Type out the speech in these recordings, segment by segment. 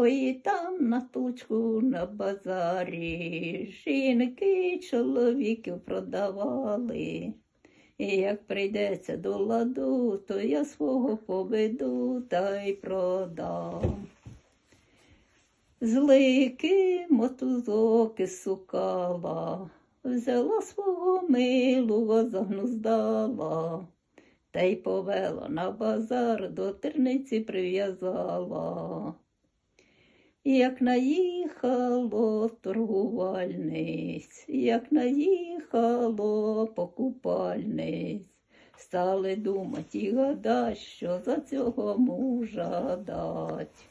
Ой, там на тучку на базарі жінки чоловіків продавали. І як прийдеться до ладу, то я свого поведу та й продам. Злики мотузок із сукала, взяла свого милого, загнуздала, та й повела на базар, до терниці прив'язала. Як наїхало торгувальниць, як наїхало покупальниць, стали думать і гадать, що за цього мужа дать.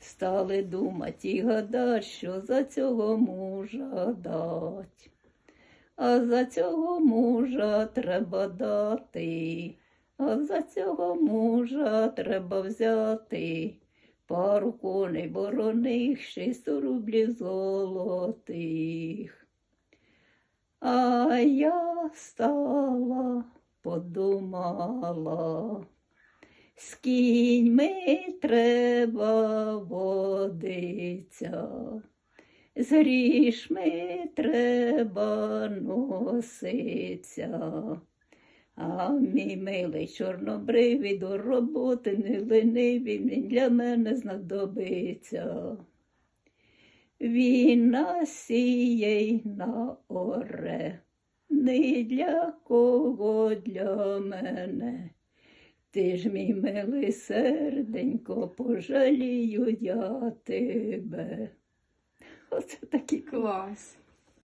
Стали думать і гадать, що за цього мужа дать. А за цього мужа треба дати, а за цього мужа треба взяти. Пару коней вороних, ще рублів золотих. А я стала, подумала, з кіньми треба водиця, з грішми треба носиться. А мій милий чорнобривий до роботи не ленивий, він для мене знадобиться. Він насіє й на оре, не для кого для мене. Ти ж, мій милий серденько, пожалію я тебе. Оце такі Клас.